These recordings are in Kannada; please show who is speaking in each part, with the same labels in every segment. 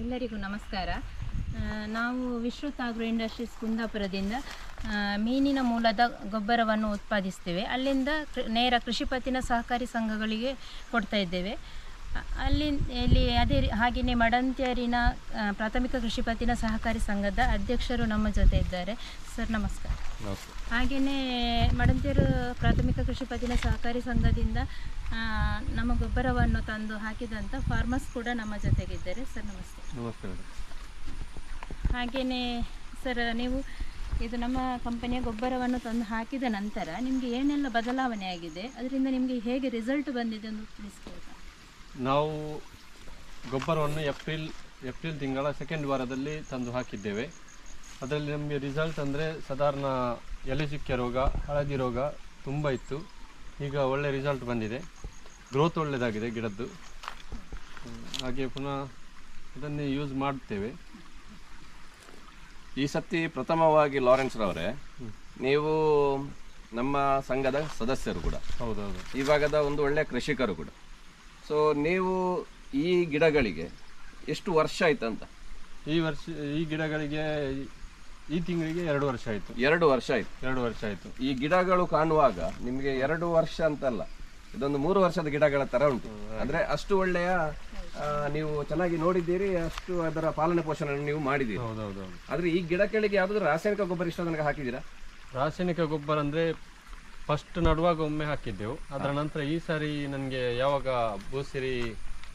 Speaker 1: ಎಲ್ಲರಿಗೂ ನಮಸ್ಕಾರ. ನಾವು ವಿಶ್ರುತ್ ಆಗ್ರೋ ಇಂಡಸ್ಟ್ರೀಸ್ ಕುಂದಾಪುರದಿಂದ ಮೀನಿನ ಮೂಲದ ಗೊಬ್ಬರವನ್ನು ಉತ್ಪಾದಿಸ್ತೇವೆ. ಅಲ್ಲಿಂದ ನೇರ ಕೃಷಿ ಪತ್ತಿನ ಸಹಕಾರಿ ಸಂಘಗಳಿಗೆ ಕೊಡ್ತಾ ಇದ್ದೇವೆ. ಅಲ್ಲಿ ಇಲ್ಲಿ ಅದೇ ಹಾಗೆಯೇ ಮಡಂತ್ಯರಿನ ಪ್ರಾಥಮಿಕ ಕೃಷಿ ಪತ್ತಿನ ಸಹಕಾರಿ ಸಂಘದ ಅಧ್ಯಕ್ಷರು ನಮ್ಮ ಜೊತೆ ಇದ್ದಾರೆ. ಸರ್ ನಮಸ್ಕಾರ. ಹಾಗೆಯೇ ಮಡಂತ್ಯರು ಪ್ರಾಥಮಿಕ ಕೃಷಿ ಪತ್ತಿನ ಸಹಕಾರಿ ಸಂಘದಿಂದ ನಮ್ಮ ಗೊಬ್ಬರವನ್ನು ತಂದು ಹಾಕಿದಂಥ ಫಾರ್ಮರ್ಸ್ ಕೂಡ ನಮ್ಮ ಜೊತೆಗಿದ್ದಾರೆ. ಸರ್ ನಮಸ್ತೆ. ಹಾಗೆಯೇ ಸರ್ ನೀವು ಇದು ನಮ್ಮ ಕಂಪನಿಯ ಗೊಬ್ಬರವನ್ನು ತಂದು ಹಾಕಿದ ನಂತರ ನಿಮಗೆ ಏನೆಲ್ಲ ಬದಲಾವಣೆ ಆಗಿದೆ? ಅದರಿಂದ ನಿಮಗೆ ಹೇಗೆ ರಿಸಲ್ಟ್ ಬಂದಿದೆ? ಅಂತ ತಿಳಿಸ್ಬೋದಾ
Speaker 2: ನಾವು ಗೊಬ್ಬರವನ್ನು ಏಪ್ರಿಲ್ ಏಪ್ರಿಲ್ ತಿಂಗಳ ಸೆಕೆಂಡ್ ವಾರದಲ್ಲಿ ತಂದು ಹಾಕಿದ್ದೇವೆ. ಅದರಲ್ಲಿ ನಮಗೆ ರಿಸಲ್ಟ್ ಅಂದರೆ ಸಾಧಾರಣ ಎಲೆ ಚುಕ್ಕೆ ರೋಗ ಹಳದಿ ರೋಗ ತುಂಬ ಇತ್ತು. ಈಗ ಒಳ್ಳೆ ರಿಸಲ್ಟ್ ಬಂದಿದೆ. ಗ್ರೋತ್ ಒಳ್ಳೆಯದಾಗಿದೆ ಗಿಡದ್ದು. ಹಾಗೆ ಪುನಃ ಅದನ್ನೇ ಯೂಸ್ ಮಾಡ್ತೇವೆ.
Speaker 3: ಈ ಸತಿ ಪ್ರಥಮವಾಗಿ ಲಾರೆನ್ಸ್ ರವರೇ ನೀವು ನಮ್ಮ ಸಂಘದ ಸದಸ್ಯರು ಕೂಡ.
Speaker 2: ಹೌದೌದು.
Speaker 3: ಈ ಭಾಗದ ಒಂದು ಒಳ್ಳೆಯ ಕೃಷಿಕರು ಕೂಡ. ಸೊ ನೀವು ಈ ಗಿಡಗಳಿಗೆ ಎಷ್ಟು ವರ್ಷ ಆಯ್ತಂತ?
Speaker 2: ಈ ವರ್ಷ ಈ ಗಿಡಗಳಿಗೆ ಈ- ತಿಂಗಳಿಗೆ ಎರಡು ವರ್ಷ ಆಯಿತು.
Speaker 3: ಎರಡು ವರ್ಷ ಆಯ್ತು.
Speaker 2: ಎರಡು ವರ್ಷ ಆಯಿತು.
Speaker 3: ಈ ಗಿಡಗಳು ಕಾಣುವಾಗ ನಿಮಗೆ ಎರಡು ವರ್ಷ ಅಂತಲ್ಲ ಇದೊಂದು ಮೂರು ವರ್ಷದ ಗಿಡಗಳ ತರ ಉಂಟು. ಅಂದ್ರೆ ಅಷ್ಟು ಒಳ್ಳೆಯ ಆ, ನೀವು ಚೆನ್ನಾಗಿ ನೋಡಿದ್ದೀರಿ ಅಷ್ಟು ಅದರ ಪಾಲನೆ ಪೋಷಣೆ ನೀವು ಮಾಡಿದ್ದೀರಿ.
Speaker 2: ಹೌದೌದು
Speaker 3: ಆದ್ರೆ ಈ ಗಿಡಗಳಿಗೆ ಯಾವ್ದಾದ್ರು ರಾಸಾಯನಿಕ ಗೊಬ್ಬರ ಇಷ್ಟ ನನಗೆ ಹಾಕಿದ್ದೀರಾ?
Speaker 2: ರಾಸಾಯನಿಕ ಗೊಬ್ಬರ ಅಂದರೆ ಫಸ್ಟ್ ನಡುವಾಗ ಒಮ್ಮೆ ಹಾಕಿದ್ದೆವು. ಅದರ ನಂತರ ಈ ಸಾರಿ ನನಗೆ ಯಾವಾಗ ಬೂಸಿರಿ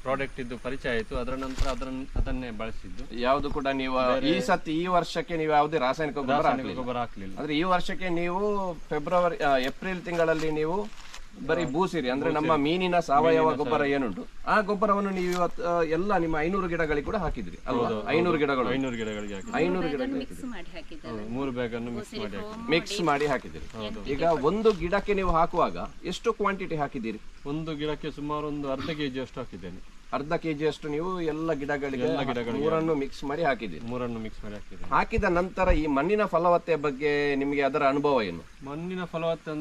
Speaker 2: ಪ್ರಾಡಕ್ಟ್ ಇದ್ದು ಪರಿಚಯ ಆಯಿತು ಅದರ ನಂತರ ಅದನ್ನ ಅದನ್ನೇ ಬಳಸಿದ್ದು.
Speaker 3: ಯಾವುದು ಕೂಡ ನೀವು ಈ ಸತಿ ಈ ವರ್ಷಕ್ಕೆ ನೀವು ಯಾವುದೇ ರಾಸಾಯನಿಕ ಗೊಬ್ಬರ ಹಾಕಲಿಲ್ಲ. ಅಂದ್ರೆ ಈ ವರ್ಷಕ್ಕೆ ನೀವು ಫೆಬ್ರವರಿ ಏಪ್ರಿಲ್ ತಿಂಗಳಲ್ಲಿ ನೀವು ಬರೀ ಭೂಸಿರಿ ಅಂದ್ರೆ ನಮ್ಮ ಮೀನಿನ ಸಾವಯವ ಗೊಬ್ಬರ ಏನುಂಟು? ಆ ಗೊಬ್ಬರವನ್ನು ನೀವು ಇವತ್ತು ಎಲ್ಲ ನಿಮ್ಮ ಐನೂರು ಗಿಡಗಳಿಗೆ ಕೂಡ ಹಾಕಿದ್ರಿ ಅಲ್ವಾ? ಐನೂರು ಗಿಡಗಳು.
Speaker 2: ಐನೂರು ಗಿಡಗಳಿಗೆ
Speaker 3: ಐನೂರು ಗಿಡಗಳಿಗೆ
Speaker 1: ಮಿಕ್ಸ್ ಮಾಡಿ ಹಾಕಿದ್ದಾರೆ.
Speaker 2: ಮೂರು ಬ್ಯಾಗ್ ಅನ್ನು ಮಿಕ್ಸ್ ಮಾಡಿ
Speaker 3: ಮಿಕ್ಸ್ ಮಾಡಿ. ಹಾಕಿದಿರಿ ಈಗ ಒಂದು ಗಿಡಕ್ಕೆ ನೀವು ಹಾಕುವಾಗ ಎಷ್ಟು ಕ್ವಾಂಟಿಟಿ ಹಾಕಿದ್ದೀರಿ?
Speaker 2: ಒಂದು ಗಿಡಕ್ಕೆ ಸುಮಾರು ಒಂದು ಅರ್ಧ ಕೆಜಿ ಅಷ್ಟು ಹಾಕಿದ್ದೇನೆ.
Speaker 3: ಅರ್ಧ ಕೆಜಿ ಅಷ್ಟು ನೀವು ಎಲ್ಲ ಗಿಡಗಳಿಗೆ ಮೂರನ್ನು ಮಿಕ್ಸ್ ಮಾಡಿ ಹಾಕಿದ್ದೀರಿ.
Speaker 2: ಮೂರನ್ನು ಮಿಕ್ಸ್ ಮಾಡಿ ಹಾಕಿದ್ದೀರಿ
Speaker 3: ಹಾಕಿದ ನಂತರ ಈ ಮಣ್ಣಿನ ಫಲವತ್ತೆ ಬಗ್ಗೆ ನಿಮಗೆ ಅದರ ಅನುಭವ ಏನು?
Speaker 2: ಮಣ್ಣಿನ ಫಲವತ್ತೆ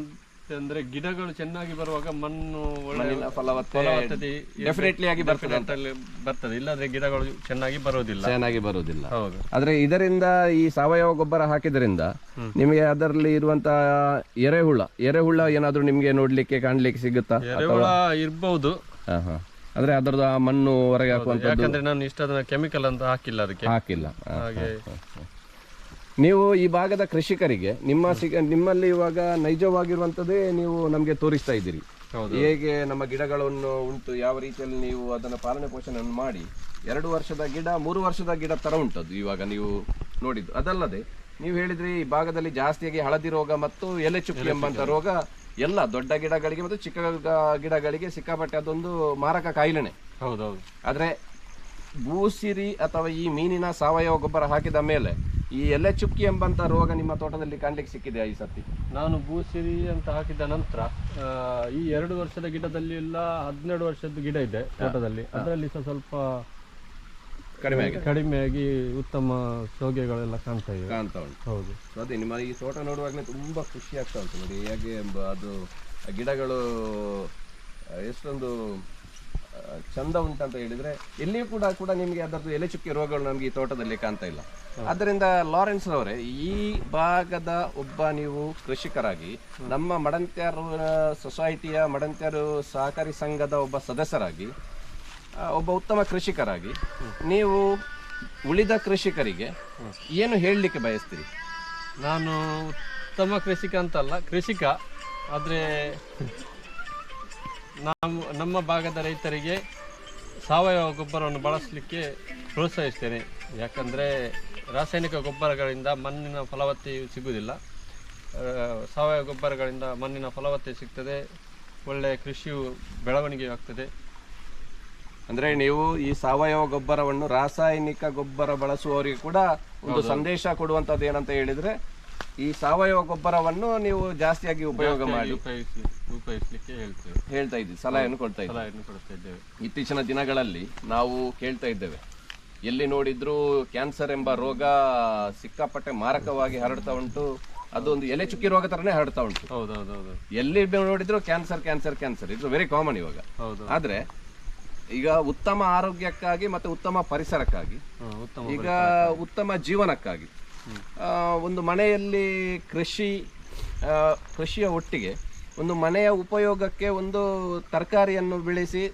Speaker 2: ಅಂದ್ರೆ ಗಿಡಗಳು ಚೆನ್ನಾಗಿ ಬರುವಾಗ ಮಣ್ಣು ಒಳ್ಳೆ ಫಲವತ್ತತೆ
Speaker 3: ಡೆಫಿನೆಟ್ಲಿ ಆಗಿ ಬರ್ತದೆ
Speaker 2: ಅಂತ. ಬರ್ತದೆ. ಇಲ್ಲದ್ರೆ ಗಿಡಗಳು ಚೆನ್ನಾಗಿ ಬರೋದಿಲ್ಲ
Speaker 3: ಚೆನ್ನಾಗಿ ಬರುವುದಿಲ್ಲ.
Speaker 2: ಹೌದು.
Speaker 3: ಆದ್ರೆ ಇದರಿಂದ ಈ ಸಾವಯವ ಗೊಬ್ಬರ ಹಾಕಿದ್ರಿಂದ ನಿಮಗೆ ಅದರಲ್ಲಿ ಇರುವಂತಹ ಎರೆಹುಳ ಎರೆಹುಳ ಏನಾದ್ರೂ ನಿಮ್ಗೆ ನೋಡ್ಲಿಕ್ಕೆ ಕಾಣ್ಲಿಕ್ಕೆ ಸಿಗುತ್ತಾ?
Speaker 2: ಎರೆಹುಳ ಇರ್ಬಹುದು
Speaker 3: ಹಾ, ಹಾ. ಅಂದ್ರೆ ಅದರದ್ದು ಆ ಮಣ್ಣು ಹೊರಗೆ ಹಾಕುವಂತ
Speaker 2: ಯಾಕಂದ್ರೆ ನಾನು ಇಷ್ಟ ಕೆಮಿಕಲ್ ಅಂತ ಹಾಕಿಲ್ಲ ಅದಕ್ಕೆ.
Speaker 3: ಹಾಕಿಲ್ಲ.
Speaker 2: ಹಾಗೆ
Speaker 3: ನೀವು ಈ ಭಾಗದ ಕೃಷಿಕರಿಗೆ ನಿಮ್ಮ ಸಿಗ ನಿಮ್ಮಲ್ಲಿ ಇವಾಗ ನೈಜವಾಗಿರುವಂತದೇ ನೀವು ನಮಗೆ ತೋರಿಸ್ತಾ ಇದ್ದೀರಿ. ಹೇಗೆ ನಮ್ಮ ಗಿಡಗಳನ್ನು ಉಂಟು ಯಾವ ರೀತಿಯಲ್ಲಿ ನೀವು ಅದನ್ನು ಪಾಲನೆ ಪೋಷಣೆಯನ್ನು ಮಾಡಿ ಎರಡು ವರ್ಷದ ಗಿಡ ಮೂರು ವರ್ಷದ ಗಿಡ ತರ ಉಂಟದ್ದು ಇವಾಗ ನೀವು ನೋಡಿದ್ದು. ಅದಲ್ಲದೆ ನೀವು ಹೇಳಿದ್ರಿ ಈ ಭಾಗದಲ್ಲಿ ಜಾಸ್ತಿಯಾಗಿ ಹಳದಿ ರೋಗ ಮತ್ತು ಎಲೆ ಚುಕ್ಕಿ ಎಂಬಂತ ರೋಗ ಎಲ್ಲ ದೊಡ್ಡ ಗಿಡಗಳಿಗೆ ಮತ್ತು ಚಿಕ್ಕ ಗಿಡಗಳಿಗೆ ಸಿಕ್ಕಾಪಟ್ಟೆ ಅದೊಂದು ಮಾರಕ ಕಾಯಿಲೆನೆ.
Speaker 2: ಹೌದೌದು.
Speaker 3: ಆದ್ರೆ ಭೂಸಿರಿ ಅಥವಾ ಈ ಮೀನಿನ ಸಾವಯವ ಗೊಬ್ಬರ ಹಾಕಿದ ಮೇಲೆ ಈ ಎಲೆ ಚುಕ್ಕಿ ಎಂಬಂತ ರೋಗ ನಿಮ್ಮ ತೋಟದಲ್ಲಿ ಕಾಣ್ಲಿಕ್ಕೆ ಸಿಕ್ಕಿದೆ ಈ ಸರ್ತಿ?
Speaker 2: ನಾನು ಭೂಸಿರಿ ಅಂತ ಹಾಕಿದ ನಂತರ ಈ ಎರಡು ವರ್ಷದ ಗಿಡದಲ್ಲಿ ಎಲ್ಲ ಹದಿನೆರಡು ವರ್ಷದ ಗಿಡ ಇದೆ ತೋಟದಲ್ಲಿ. ಅದರಲ್ಲಿ ಸಹ ಸ್ವಲ್ಪ
Speaker 3: ಕಡಿಮೆ ಕಡಿಮೆ
Speaker 2: ಕಡಿಮೆಯಾಗಿ ಉತ್ತಮ ಸೋಗೆಗಳೆಲ್ಲ ಕಾಣ್ತಾ ಇದೆ
Speaker 3: ಕಾಣ್ತಾ ಉಂಟು.
Speaker 2: ಹೌದು.
Speaker 3: ಅದೇ ನಿಮ್ಮ ಈ ತೋಟ ನೋಡುವಾಗಲೇ ತುಂಬಾ ಖುಷಿ ಆಗ್ತಾ ಉಂಟು ನೋಡಿ. ಹೇಗೆ ಎಂಬ ಅದು ಗಿಡಗಳು ಎಷ್ಟೊಂದು ಚಂದ ಉಂಟಂತ ಹೇಳಿದ್ರೆ ಎಲ್ಲಿಯೂ ಕೂಡ ಕೂಡ ನಿಮಗೆ ಅದರದ್ದು ಎಲೆ ಚುಕ್ಕೆ ರೋಗಗಳು ನಮಗೆ ಈ ತೋಟದಲ್ಲಿ ಕಾಣ್ತಾ ಇಲ್ಲ. ಅದರಿಂದ ಲಾರೆನ್ಸ್ ಅವರೇ ಈ ಭಾಗದ ಒಬ್ಬ ನೀವು ಕೃಷಿಕರಾಗಿ ನಮ್ಮ ಮಡಂತ್ಯಾರು ಸೊಸೈಟಿಯ ಮಡಂತ್ಯಾರು ಸಹಕಾರಿ ಸಂಘದ ಒಬ್ಬ ಸದಸ್ಯರಾಗಿ ಒಬ್ಬ ಉತ್ತಮ ಕೃಷಿಕರಾಗಿ ನೀವು ಉಳಿದ ಕೃಷಿಕರಿಗೆ ಏನು ಹೇಳಲಿಕ್ಕೆ ಬಯಸ್ತೀರಿ?
Speaker 2: ನಾನು ಉತ್ತಮ ಕೃಷಿಕ ಅಂತಲ್ಲ ಕೃಷಿಕ ಆದರೆ ನಮ್ಮ ನಮ್ಮ ಭಾಗದ ರೈತರಿಗೆ ಸಾವಯವ ಗೊಬ್ಬರವನ್ನು ಬಳಸಲಿಕ್ಕೆ ಪ್ರೋತ್ಸಾಹಿಸ್ತೇನೆ. ಯಾಕಂದರೆ ರಾಸಾಯನಿಕ ಗೊಬ್ಬರಗಳಿಂದ ಮಣ್ಣಿನ ಫಲವತ್ತೆಯು ಸಿಗುವುದಿಲ್ಲ. ಸಾವಯವ ಗೊಬ್ಬರಗಳಿಂದ ಮಣ್ಣಿನ ಫಲವತ್ತೆ ಸಿಗ್ತದೆ. ಒಳ್ಳೆಯ ಕೃಷಿಯು ಬೆಳವಣಿಗೆ ಆಗ್ತದೆ.
Speaker 3: ಅಂದ್ರೆ ನೀವು ಈ ಸಾವಯವ ಗೊಬ್ಬರವನ್ನು ರಾಸಾಯನಿಕ ಗೊಬ್ಬರ ಬಳಸುವವರಿಗೆ ಕೂಡ ಒಂದು ಸಂದೇಶ ಕೊಡುವಂಥದ್ದು ಏನಂತ ಹೇಳಿದ್ರೆ ಈ ಸಾವಯವ ಗೊಬ್ಬರವನ್ನು ನೀವು ಜಾಸ್ತಿಯಾಗಿ ಉಪಯೋಗ ಮಾಡಿ
Speaker 2: ಉಪಯೋಗಿಸಿ ಉಪಯೋಗಿಸಲಿಕ್ಕೆ ಹೇಳ್ತೇವೆ.
Speaker 3: ಹೇಳ್ತಾ ಇದ್ದೀವಿ ಸಲಹೆಯನ್ನು ಕೊಡ್ತಾ ಇದ್ದೀವಿ
Speaker 2: ಸಲಹೆಯನ್ನು ಕೊಡ್ತಾ ಇದ್ದೇವೆ.
Speaker 3: ಇತ್ತೀಚಿನ ದಿನಗಳಲ್ಲಿ ನಾವು ಕೇಳ್ತಾ ಇದ್ದೇವೆ. ಎಲ್ಲಿ ನೋಡಿದ್ರೂ ಕ್ಯಾನ್ಸರ್ ಎಂಬ ರೋಗ ಸಿಕ್ಕಾಪಟ್ಟೆ ಮಾರಕವಾಗಿ ಹರಡ್ತಾ ಉಂಟು. ಅದೊಂದು ಎಲೆ ಚುಕ್ಕಿ ರೋಗ ತರನೇ ಹರಡ್ತಾ ಉಂಟು.
Speaker 2: ಹೌದೌದೌದು.
Speaker 3: ಎಲ್ಲಿ ನೋಡಿದ್ರು ಕ್ಯಾನ್ಸರ್ ಕ್ಯಾನ್ಸರ್ ಕ್ಯಾನ್ಸರ್. ಇದು ವೆರಿ ಕಾಮನ್ ಇವಾಗ.
Speaker 2: ಹೌದು.
Speaker 3: ಆದ್ರೆ ಈಗ ಉತ್ತಮ ಆರೋಗ್ಯಕ್ಕಾಗಿ ಮತ್ತೆ ಉತ್ತಮ ಪರಿಸರಕ್ಕಾಗಿ ಈಗ ಉತ್ತಮ ಜೀವನಕ್ಕಾಗಿ ಒಂದು ಮನೆಯಲ್ಲಿ ಕೃಷಿ ಕೃಷಿಯ ಒಟ್ಟಿಗೆ ಒಂದು ಮನೆಯ ಉಪಯೋಗಕ್ಕೆ ಒಂದು ತರಕಾರಿಯನ್ನು ಬೆಳೆಸಿ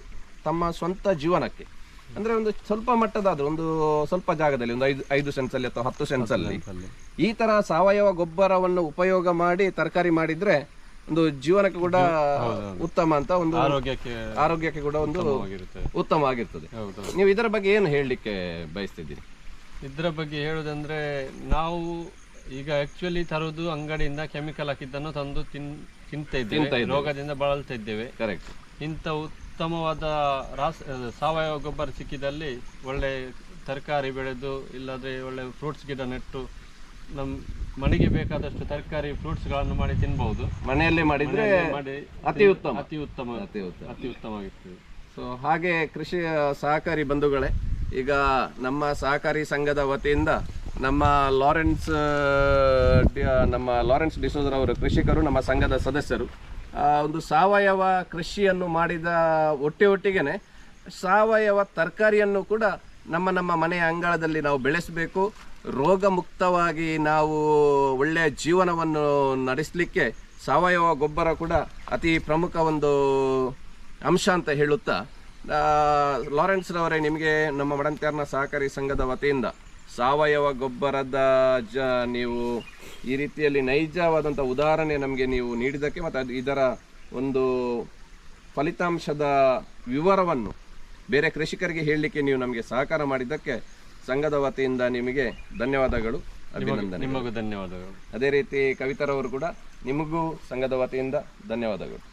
Speaker 3: ತಮ್ಮ ಸ್ವಂತ ಜೀವನಕ್ಕೆ. ಅಂದ್ರೆ ಒಂದು ಸ್ವಲ್ಪ ಮಟ್ಟದಾದ್ರೂ ಒಂದು ಸ್ವಲ್ಪ ಜಾಗದಲ್ಲಿ ಒಂದು ಐದು ಐದು ಸೆನ್ಸ್ ಅಲ್ಲಿ ಅಥವಾ ಹತ್ತು ಸೆನ್ಸ್ ಅಲ್ಲಿ. ಈ ತರ ಸಾವಯವ ಗೊಬ್ಬರವನ್ನು ಉಪಯೋಗ ಮಾಡಿ ತರಕಾರಿ ಮಾಡಿದ್ರೆ ಒಂದು ಜೀವನಕ್ಕೆ ಕೂಡ ಉತ್ತಮ ಅಂತ ಒಂದು
Speaker 2: ಆರೋಗ್ಯಕ್ಕೆ
Speaker 3: ಆರೋಗ್ಯಕ್ಕೆ ಕೂಡ ಒಂದು ಉತ್ತಮ ಆಗಿರ್ತದೆ
Speaker 2: ಹೌದು.
Speaker 3: ನೀವು ಇದರ ಬಗ್ಗೆ ಏನು ಹೇಳಲಿಕ್ಕೆ ಬಯಸ್ತಿದ್ದೀರಿ?
Speaker 2: ಇದರ ಬಗ್ಗೆ ಹೇಳುದಂದ್ರೆ ನಾವು ಈಗ ಆಕ್ಚುಲಿ ತರುವುದು ಅಂಗಡಿಯಿಂದ ಕೆಮಿಕಲ್ ಹಾಕಿದ್ದನ್ನು ತಂದು ತಿನ್ ತಿಂತಾ ಇದ್ದೇವೆ. ರೋಗದಿಂದ ಬಳಲ್ತಾ ಇದ್ದೇವೆ.
Speaker 3: ಕರೆಕ್ಟ್
Speaker 2: ಇಂಥ ಉತ್ತಮವಾದ ರಾಸ ಸಾವಯವ ಗೊಬ್ಬರ ಸಿಕ್ಕಿದಲ್ಲಿ ಒಳ್ಳೆ ತರಕಾರಿ ಬೆಳೆದು ಇಲ್ಲದ್ರೆ ಒಳ್ಳೆ ಫ್ರೂಟ್ಸ್ ಗಿಡ ನೆಟ್ಟು ನಮ್ಮ ಮನೆಗೆ ಬೇಕಾದಷ್ಟು ತರಕಾರಿ ಫ್ರೂಟ್ಸ್ಗಳನ್ನು ಮಾಡಿ ತಿನ್ಬಹುದು
Speaker 3: ಮನೆಯಲ್ಲೇ ಮಾಡಿದ್ರೆ
Speaker 2: ಮಾಡಿ
Speaker 3: ಅತಿ ಉತ್ತಮ.
Speaker 2: ಅತಿ ಉತ್ತಮ
Speaker 3: ಅತಿ ಉತ್ತಮ.
Speaker 2: ಅತಿ ಉತ್ತಮವಾಗಿರ್ತದೆ.
Speaker 3: ಸೊ ಹಾಗೆ ಕೃಷಿ ಸಹಕಾರಿ ಬಂಧುಗಳೇ ಈಗ ನಮ್ಮ ಸಹಕಾರಿ ಸಂಘದ ವತಿಯಿಂದ ನಮ್ಮ ಲಾರೆನ್ಸ್ ನಮ್ಮ ಲಾರೆನ್ಸ್ ಡಿಸೋದರ್ ಅವರು ಕೃಷಿಕರು, ನಮ್ಮ ಸಂಘದ ಸದಸ್ಯರು. ಒಂದು ಸಾವಯವ ಕೃಷಿಯನ್ನು ಮಾಡಿದ ಒಟ್ಟೆ ಒಟ್ಟಿಗೆನೆ ಸಾವಯವ ತರಕಾರಿಯನ್ನು ಕೂಡ ನಮ್ಮ ನಮ್ಮ ಮನೆಯ ಅಂಗಳದಲ್ಲಿ ನಾವು ಬೆಳೆಸಬೇಕು. ರೋಗ ಮುಕ್ತವಾಗಿ ನಾವು ಒಳ್ಳೆಯ ಜೀವನವನ್ನು ನಡೆಸಲಿಕ್ಕೆ ಸಾವಯವ ಗೊಬ್ಬರ ಕೂಡ ಅತಿ ಪ್ರಮುಖ ಒಂದು ಅಂಶ ಅಂತ ಹೇಳುತ್ತಾ ಲಾರೆನ್ಸ್ ರವರೇ ನಿಮಗೆ ನಮ್ಮ ಮಡಂತ್ಯಾರ್ನ ಸಹಕಾರಿ ಸಂಘದ ವತಿಯಿಂದ ಸಾವಯವ ಗೊಬ್ಬರದ ಜ ನೀವು ಈ ರೀತಿಯಲ್ಲಿ ನೈಜವಾದಂಥ ಉದಾಹರಣೆ ನಮಗೆ ನೀವು ನೀಡಿದ್ದಕ್ಕೆ ಮತ್ತು ಅದು ಇದರ ಒಂದು ಫಲಿತಾಂಶದ ವಿವರವನ್ನು ಬೇರೆ ಕೃಷಿಕರಿಗೆ ಹೇಳಲಿಕ್ಕೆ ನೀವು ನಮಗೆ ಸಹಕಾರ ಮಾಡಿದ್ದಕ್ಕೆ ಸಂಘದ ವತಿಯಿಂದ ನಿಮಗೆ ಧನ್ಯವಾದಗಳು ಅಭಿನಂದನೆ
Speaker 2: ನಿಮಗೂ ಧನ್ಯವಾದಗಳು.
Speaker 3: ಅದೇ ರೀತಿ ಕವಿತರವರು ಕೂಡ ನಿಮಗೂ ಸಂಘದ ವತಿಯಿಂದ ಧನ್ಯವಾದಗಳು.